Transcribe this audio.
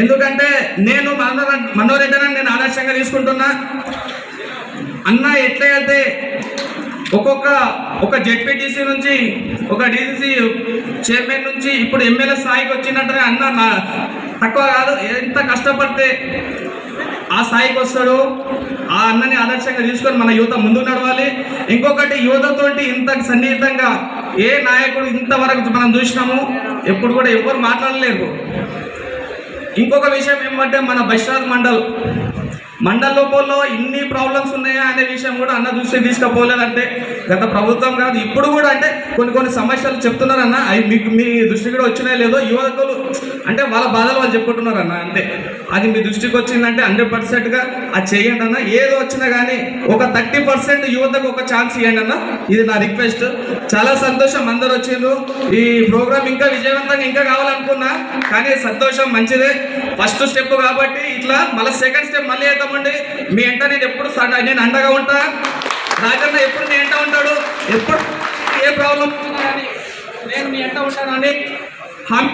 ఎందుకంటే నేను మనోర మనోరెడ్డి నేను ఆదర్శంగా తీసుకుంటున్నా. అన్న ఎట్లయితే ఒక్కొక్క ఒక జెడ్పీటీసీ నుంచి ఒక డీసీసీ చైర్మన్ నుంచి ఇప్పుడు ఎమ్మెల్యే స్థాయికి వచ్చిందంటే అన్న తక్కువ కాదు ఎంత కష్టపడితే ఆ స్థాయికి వస్తాడు ఆ అన్నని ఆదర్శంగా తీసుకొని మన యువత ముందుకు నడవాలి. ఇంకొకటి యువతతోటి ఇంత సన్నిహితంగా ఏ నాయకుడు ఇంతవరకు మనం చూసినాము ఎప్పుడు కూడా ఎవరు మాట్లాడలేరు. ఇంకొక విషయం ఏమంటే మన బైశ్రాద్ మండల్. మండల్ లోపల్లో ఇన్ని ప్రాబ్లమ్స్ ఉన్నాయా అనే విషయం కూడా అన్న దృష్టికి తీసుకుపోలేదంటే గత ప్రభుత్వం కాదు. ఇప్పుడు కూడా అంటే కొన్ని కొన్ని సమస్యలు చెప్తున్నారన్న. అవి మీకు మీ దృష్టి కూడా వచ్చినాయి లేదో యువకులు అంటే వాళ్ళ బాధలు వాళ్ళు చెప్పుకుంటున్నారన్న అంతే. అది మీ దృష్టికి వచ్చిందంటే హండ్రెడ్ పర్సెంట్గా అది చేయండి అన్న. ఏదో వచ్చినా కానీ ఒక థర్టీ పర్సెంట్ యువతకు ఒక ఛాన్స్ ఇవ్వండి అన్న. ఇది నా రిక్వెస్ట్. చాలా సంతోషం అందరు వచ్చిండ్రు ఈ ప్రోగ్రామ్ ఇంకా విజయవంతంగా ఇంకా కావాలనుకున్నా కానీ సంతోషం మంచిదే. ఫస్ట్ స్టెప్ కాబట్టి ఇట్లా మళ్ళీ సెకండ్ స్టెప్ మళ్ళీ వేద్దామండి. మీ ఎంట నేను ఎప్పుడు నేను అండగా ఉంటా. రాజన్న ఎప్పుడు మీ ఎంట ఉంటాడు? ఎప్పుడు? ఏ ప్రాబ్లం? నేను మీ ఎంట ఉంటానని హామీ.